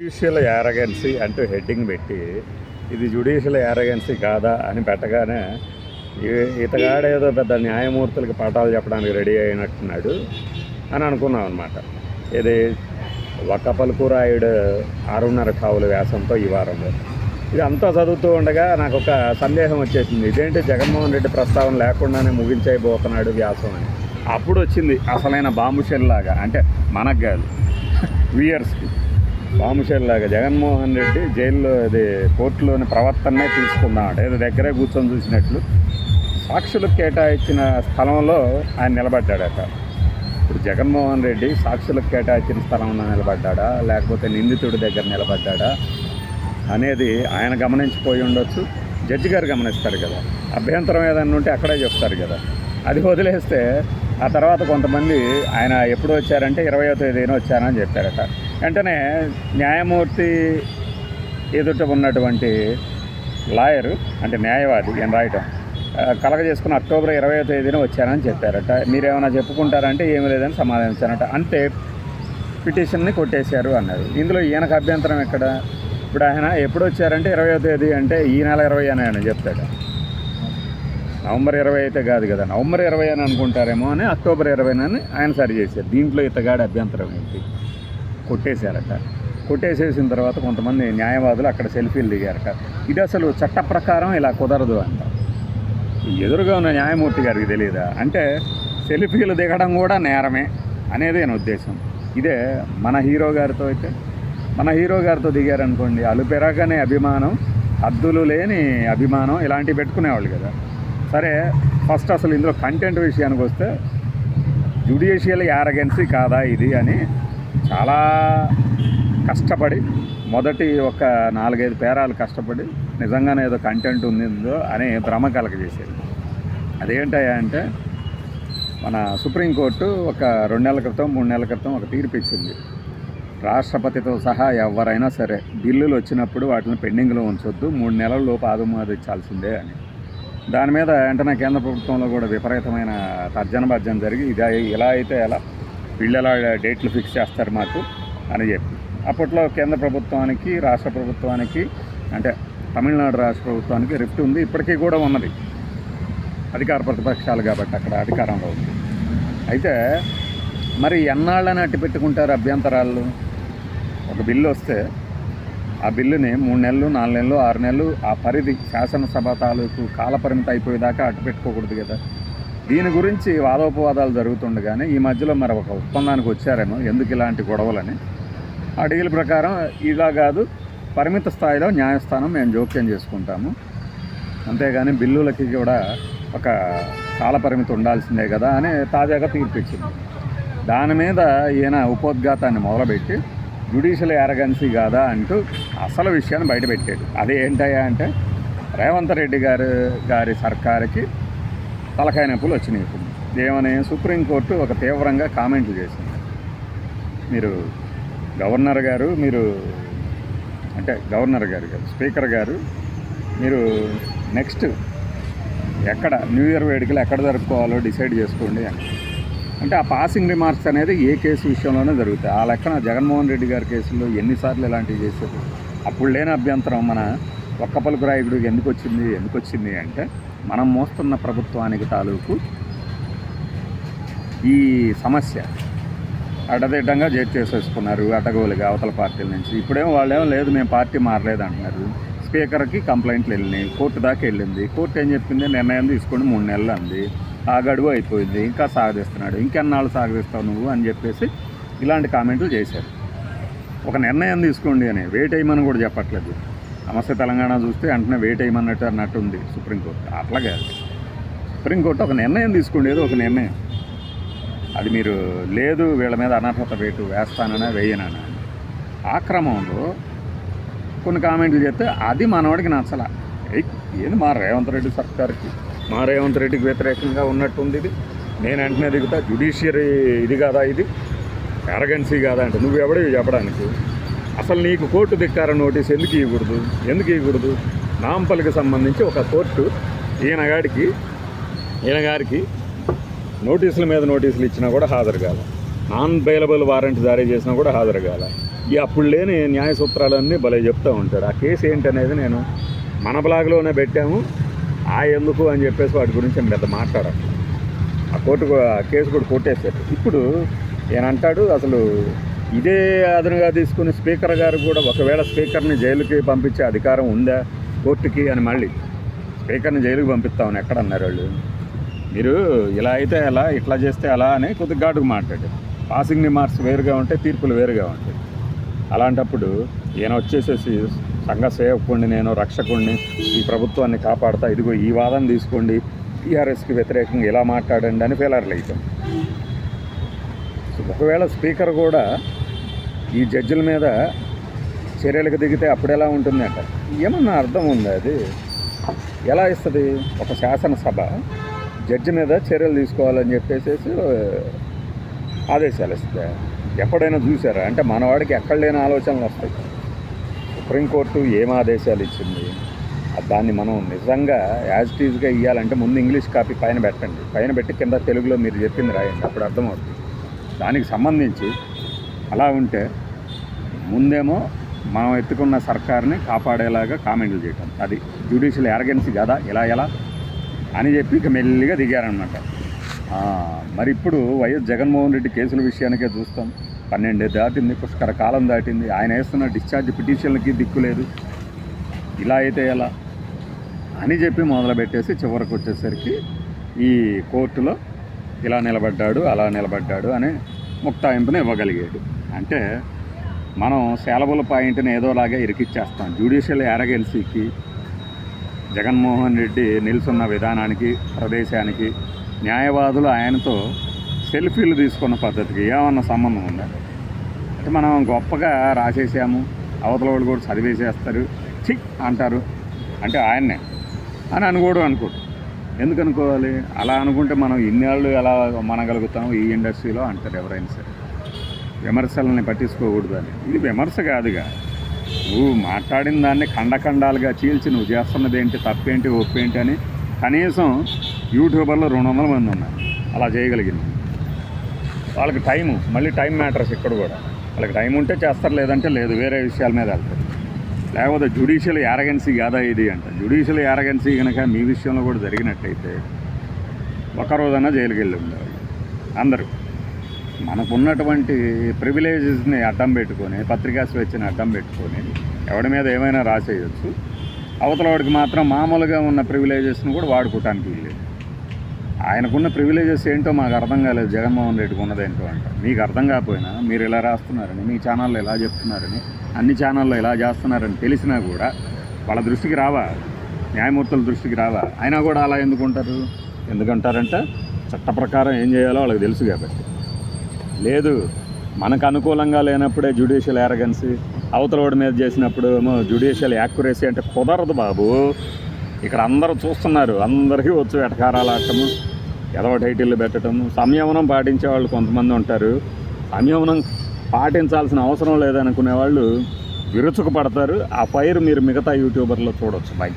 Judicial arrogance అంటూ heading పెట్టి ఇది జ్యుడిషియల్ యారగెన్సీ కాదా అని పెట్టగానే ఇతగాడేదో పెద్ద న్యాయమూర్తులకి పాఠాలు చెప్పడానికి రెడీ అయినట్టున్నాడు అని అనుకున్నాం అనమాట ఇది ఒక్క పలుకురాయుడు ఆరున్నర కావుల వ్యాసంతో ఈ వారంలో. ఇది అంతా చదువుతూ ఉండగా నాకు ఒక సందేహం వచ్చేసింది. ఇదేంటి జగన్మోహన్ రెడ్డి ప్రస్తావన లేకుండానే ముగించైపోతున్నాడు వ్యాసం అని. అప్పుడు వచ్చింది అసలైన బాంబు లాగా అంటే మనకు కాదు వియర్స్కి బాంబుషెల్ లాగా జగన్మోహన్ రెడ్డి జైల్లో అది కోర్టులోని ప్రవర్తననే తీసుకున్నాడు ఏదో దగ్గరే కూర్చొని చూసినట్లు సాక్షులకు కేటాయించిన స్థలంలో ఆయన నిలబడ్డాడట. ఇప్పుడు జగన్మోహన్ రెడ్డి సాక్షులకు కేటాయించిన స్థలంలో నిలబడ్డాడా? లేకపోతే నిందితుడి దగ్గర నిలబడ్డాడా? అనేది ఆయన గమనించిపోయి ఉండొచ్చు. జడ్జి గారు గమనిస్తారు కదా. అభ్యంతరం ఏదన్నా ఉంటే అక్కడే చెప్తారు కదా. అది వదిలేస్తే ఆ తర్వాత కొంతమంది ఆయన ఎప్పుడు వచ్చారంటే ఇరవయో తేదీన వచ్చానని చెప్పారట. వెంటనే న్యాయమూర్తి ఎదుట ఉన్నటువంటి లాయరు అంటే న్యాయవాది ఈయన రాయటం కలగజేసుకుని కలగ చేసుకుని అక్టోబర్ ఇరవై తేదీన వచ్చానని చెప్పారట. మీరేమైనా చెప్పుకుంటారంటే ఏమీ లేదని సమాధానం ఇచ్చారట అంతే పిటిషన్ని కొట్టేశారు అన్నారు. ఇందులో ఈయనకు అభ్యంతరం ఎక్కడ? ఇప్పుడు ఆయన ఎప్పుడు వచ్చారంటే ఇరవయో తేదీ అంటే ఈ నెల ఇరవై అని ఆయన చెప్తాడు. నవంబర్ ఇరవై అయితే కాదు కదా నవంబర్ ఇరవై అని అనుకుంటారేమో అని అక్టోబర్ ఇరవై అని ఆయన సరి చేశారు. దీంట్లో ఇతగాడి అభ్యంతరం ఏంటి? కొట్టేశారట. కొట్టేసేసిన తర్వాత కొంతమంది న్యాయవాదులు అక్కడ సెల్ఫీలు దిగారట. ఇది అసలు చట్ట ప్రకారం ఇలా కుదరదు అంట. ఎదురుగా ఉన్న న్యాయమూర్తి గారికి తెలియదా అంటే సెల్ఫీలు దిగడం కూడా నేరమే అనేది నా ఉద్దేశం. ఇదే మన హీరో గారితో అయితే. మన హీరో గారితో దిగారనుకోండి అలుపెరగనే అభిమానం హద్దులు లేని అభిమానం ఇలాంటివి పెట్టుకునేవాళ్ళు కదా. సరే ఫస్ట్ అసలు ఇందులో కంటెంట్ విషయానికి వస్తే జుడిషియల్ యారగెన్సీ కాదా ఇది అని చాలా కష్టపడి మొదటి ఒక నాలుగైదు పేరాలు కష్టపడి నిజంగానే ఏదో కంటెంట్ ఉందో అని భ్రమ కలగజేసేది. అదేంటయ్యా అంటే మన సుప్రీంకోర్టు ఒక రెండు నెలల క్రితం మూడు నెలల క్రితం ఒక తీర్పు ఇచ్చింది. రాష్ట్రపతితో సహా ఎవరైనా సరే బిల్లులు వచ్చినప్పుడు వాటిని పెండింగ్లో ఉంచొద్దు మూడు నెలల లోపు ఆదుమాదించాల్సిందే అని. దాని మీద వెంటనే కేంద్ర ప్రభుత్వంలో కూడా విపరీతమైన తర్జన భర్జన జరిగి ఇది ఇలా అయితే ఎలా? పిల్లల డేట్లు ఫిక్స్ చేస్తారు మాకు అని చెప్పి. అప్పట్లో కేంద్ర ప్రభుత్వానికి రాష్ట్ర ప్రభుత్వానికి అంటే తమిళనాడు రాష్ట్ర ప్రభుత్వానికి రిఫ్ట్ ఉంది ఇప్పటికీ కూడా ఉన్నది. అధికార ప్రతిపక్షాలు కాబట్టి అక్కడ అధికారంలో ఉంది. అయితే మరి ఎన్నాళ్ళని అట్టి పెట్టుకుంటారు అభ్యంతరాలు? ఒక బిల్లు వస్తే ఆ బిల్లుని మూడు నెలలు నాలుగు నెలలు ఆరు నెలలు ఆ పరిధి శాసనసభ తాలూకు కాలపరిమితి అయిపోయేదాకా అట్టు పెట్టుకోకూడదు కదా. దీని గురించి వాదోపవాదాలు జరుగుతుండగానే ఈ మధ్యలో మరి ఒక ఒప్పందానికి వచ్చారేమో ఎందుకు ఇలాంటి గొడవలని. ఆ డీల్ ప్రకారం ఇలా కాదు పరిమిత స్థాయిలో న్యాయస్థానం మేము జోక్యం చేసుకుంటాము. అంతేగాని బిల్లులకి కూడా ఒక కాలపరిమితి ఉండాల్సిందే కదా అని తాజాగా తీర్పిచ్చింది దాని మీద ఈయన ఉపోద్ఘాతాన్ని మొదలుపెట్టి జ్యుడిషియల్ యారగన్సీ కాదా అంటూ అసలు విషయాన్ని బయటపెట్టాడు అది ఏంటయ్యా అంటే రేవంత్ రెడ్డి గారు గారి సర్కారుకి తలకాయ నొప్పులు వచ్చినాయి ఇప్పుడు. ఏమని సుప్రీంకోర్టు ఒక తీవ్రంగా కామెంట్లు చేసింది. మీరు గవర్నర్ గారు మీరు అంటే గవర్నర్ గారు గారు స్పీకర్ గారు మీరు నెక్స్ట్ ఎక్కడ న్యూ ఇయర్ వేడుకలు ఎక్కడ జరుపుకోవాలో డిసైడ్ చేసుకోండి అని. అంటే ఆ పాసింగ్ రిమార్క్స్ అనేది ఏ కేసు విషయంలోనే జరుగుతాయి. ఆ లెక్కన జగన్మోహన్ రెడ్డి గారి కేసులో ఎన్నిసార్లు ఇలాంటివి చేశారు. అప్పుడు లేని అభ్యంతరం మన ఒక్క పలుకు రాయకుడికి ఎందుకు వచ్చింది ఎందుకు వచ్చింది అంటే మనం మోస్తున్న ప్రభుత్వానికి తాలూకు ఈ సమస్య అడ్డదిడ్డంగా జడ్జ్ చేసేసుకున్నారు అడ్డగోలుగా అవతల పార్టీల నుంచి. ఇప్పుడేమో వాళ్ళేమో లేదు మేము పార్టీ మారలేదు అంటున్నారు. స్పీకర్కి కంప్లైంట్లు వెళ్ళినాయి కోర్టు దాకా వెళ్ళింది. కోర్టు ఏం చెప్పింది? నిర్ణయం తీసుకొని మూడు నెలలు అంది. ఆ గడువు అయిపోయింది ఇంకా సాగదీస్తున్నాడు. ఇంకెన్నాళ్ళు సాగదీస్తావు నువ్వు అని చెప్పేసి ఇలాంటి కామెంట్లు చేశారు. ఒక నిర్ణయం తీసుకోండి అని వెయిట్ అయ్యమని కూడా చెప్పట్లేదు. సమస్య తెలంగాణ చూస్తే వెంటనే వెయిట్ వేయమన్నట్టు అన్నట్టు ఉంది సుప్రీంకోర్టు. అట్లా కాదు సుప్రీంకోర్టు ఒక నిర్ణయం తీసుకోండి ఏదో ఒక నిర్ణయం. అది మీరు లేదు వీళ్ళ మీద అనర్హత వేటు వేస్తానన్నా వేయనన్నా. ఆ క్రమంలో కొన్ని కామెంట్లు చేస్తే అది మనవాడికి నచ్చల. ఏయ్, ఏంది మా రేవంత్ రెడ్డి సర్కార్కి? మా రేవంత్ రెడ్డికి వ్యతిరేకంగా ఉన్నట్టుంది ఇది. నేను వెంటనే దిగుతా జ్యుడిషియరీ ఇది కాదా ఇది? అరగెన్సీ కాదా అంటే నువ్వు ఎవడివి చెప్పడానికి? అసలు నీకు కోర్టు ధిక్కార నోటీస్ ఎందుకు ఇవ్వకూడదు? ఎందుకు ఇవ్వకూడదు? నాంపల్లికి సంబంధించి ఒక కోర్టు ఈయనగాడికి ఈయనగారికి నోటీసుల మీద నోటీసులు ఇచ్చినా కూడా హాజరు కాల. నాన్ బెయిలబుల్ వారెంట్ జారీ చేసినా కూడా హాజరు కాల. ఈ అప్పుడు లేని న్యాయ సూత్రాలన్నీ భలే చెప్తూ ఉంటాడు. ఆ కేసు ఏంటనేది నేను మన బ్లాగ్లోనే పెట్టాము. ఆ ఎందుకు అని చెప్పేసి వాటి గురించి పెద్ద మాట్లాడాలి ఆ కోర్టు ఆ కేసు కూడా కొట్టేశారు ఇప్పుడు ఈయన అంటాడు అసలు ఇదే అదనుగా తీసుకుని స్పీకర్ గారు కూడా ఒకవేళ స్పీకర్ని జైలుకి పంపించే అధికారం ఉందా కోర్టుకి అని మళ్ళీ స్పీకర్ని జైలుకి పంపిస్తామని ఎక్కడ అన్నారు వాళ్ళు? మీరు ఇలా అయితే ఎలా ఇట్లా చేస్తే ఎలా అని కొద్దిగా ఘాటుగా మాట్లాడారు. పాసింగ్ రిమార్క్స్ వేరుగా ఉంటాయి తీర్పులు వేరుగా ఉంటాయి. అలాంటప్పుడు ఈయన వచ్చేసేసి సంఘ సేవకుడిని నేను రక్షకుడిని ఈ ప్రభుత్వాన్ని కాపాడుతా ఇదిగో ఈ వాదన తీసుకోండి టీఆర్ఎస్కి వ్యతిరేకంగా ఇలా మాట్లాడండి అని ఫెయిలర్లు అవుతాం ఒకవేళ స్పీకర్ కూడా ఈ జడ్జిల మీద చర్యలకు దిగితే అప్పుడెలా ఉంటుంది ఉంటుందంట ఏమన్నా అర్థం ఉందా అది? ఎలా ఇస్తుంది? ఒక శాసనసభ జడ్జి మీద చర్యలు తీసుకోవాలని చెప్పేసి ఆదేశాలు ఇస్తుంది ఎప్పుడైనా చూసారా? అంటే మనవాడికి ఎక్కడ లేని ఆలోచనలు వస్తాయి. సుప్రీంకోర్టు ఏం ఆదేశాలు ఇచ్చింది? దాన్ని మనం నిజంగా యాజ్ టీజ్గా ఇవ్వాలంటే ముందు ఇంగ్లీష్ కాపీ పైన పెట్టండి. పైన పెట్టి కింద తెలుగులో మీరు చెప్పింది రాయండి. అప్పుడు అర్థమవుతుంది. దానికి సంబంధించి అలా ఉంటే ముందేమో మనం ఎత్తుకున్న సర్కార్ని కాపాడేలాగా కామెంట్లు చేయటం. అది జ్యుడిషియల్ ఎరగెన్సీ కదా ఇలా ఎలా అని చెప్పి ఇక మెల్లిగా దిగారనమాట మరి ఇప్పుడు వైఎస్ జగన్మోహన్ రెడ్డి కేసుల విషయానికే చూస్తాం. పన్నెండు దాటింది పుష్కర కాలం దాటింది. ఆయన వేస్తున్న డిశ్చార్జ్ పిటిషన్లకి దిక్కు లేదు. ఇలా అయితే ఎలా అని చెప్పి మొదలుపెట్టేసి చివరికి వచ్చేసరికి ఈ కోర్టులో ఇలా నిలబడ్డాడు అలా నిలబడ్డాడు అని ముక్తాయింపును ఇవ్వగలిగాడు. అంటే మనం సేలబుల పాయింట్ని ఏదోలాగా ఇరికిచ్చేస్తాం. జ్యుడిషియల్ యారగెన్సీకి జగన్మోహన్ రెడ్డి నిల్చున్న విధానానికి ప్రదేశానికి న్యాయవాదులు ఆయనతో సెల్ఫీలు తీసుకున్న పద్ధతికి ఏమన్నా సంబంధం ఉందా? అంటే మనం గొప్పగా రాసేసాము అవతల వాళ్ళు కూడా చదివేసేస్తారు చి అంటారు. అంటే ఆయన్నే అని అనుకోవడం అనుకోడు. ఎందుకు అనుకోవాలి అలా అనుకుంటే మనం ఇన్నేళ్ళు ఎలా మనగలుగుతాం ఈ ఇండస్ట్రీలో అంటారు ఎవరైనా సరే. విమర్శలని పట్టించుకోకూడదు అని ఇది విమర్శ కాదుగా. నువ్వు మాట్లాడిన దాన్ని ఖండఖండాలుగా చీల్చి నువ్వు చేస్తున్నది ఏంటి తప్పేంటి ఒప్పేంటి అని కనీసం యూట్యూబర్లో రెండు వందల మంది ఉన్నారు. అలా చేయగలిగింది. వాళ్ళకి టైము మళ్ళీ టైం మ్యాటర్స్ ఇక్కడ కూడా. వాళ్ళకి టైం ఉంటే చేస్తారు లేదంటే లేదు వేరే విషయాల మీద వెళ్తారు. లేకపోతే జ్యుడిషియల్ యారగెన్సీ కాదా ఇది అంట. జ్యుడిషియల్ యారగెన్సీ కనుక మీ విషయంలో కూడా జరిగినట్టయితే ఒక జైలుకి వెళ్ళి ఉండేవాళ్ళు. అందరూ. మనకున్నటువంటి ప్రివిలేజెస్ని అడ్డం పెట్టుకొని పత్రికా స్వేచ్ఛని అడ్డం పెట్టుకొని ఎవడి మీద ఏమైనా రాసేయచ్చు. అవతల వాడికి మాత్రం మామూలుగా ఉన్న ప్రివిలేజెస్ని కూడా వాడుకోవటానికి వీల్లేదు. ఆయనకున్న ప్రివిలేజెస్ ఏంటో మాకు అర్థం కాలేదు. జగన్మోహన్ రెడ్డికి ఉన్నదేంటో అంట. మీకు అర్థం కాకపోయినా మీరు ఇలా రాస్తున్నారని మీ ఛానల్లో ఇలా చెప్తున్నారని అన్ని ఛానల్లో ఇలా చేస్తున్నారని తెలిసినా కూడా వాళ్ళ దృష్టికి రావా? న్యాయమూర్తుల దృష్టికి రావా? అయినా కూడా అలా ఎందుకుంటారు ఎందుకంటారంటే? చట్ట ప్రకారం ఏం చేయాలో వాళ్ళకి తెలుసు కాబట్టి. లేదు మనకు అనుకూలంగా లేనప్పుడే జ్యుడిషియల్ యారగన్సీ అవతల వాడి మీద చేసినప్పుడు ఏమో జ్యుడిషియల్ యాక్యురసీ అంటే కుదరదు బాబు. ఇక్కడ అందరూ చూస్తున్నారు అందరికీ వచ్చు ఎటకారాలు ఆడటము ఎదవ టైటిల్ పెట్టడము సంయమనం పాటించే వాళ్ళు కొంతమంది ఉంటారు. సంయమనం పాటించాల్సిన అవసరం లేదనుకునే వాళ్ళు విరుచుకు పడతారు ఆ ఫైర్ మీరు మిగతా యూట్యూబర్లో చూడొచ్చు. బై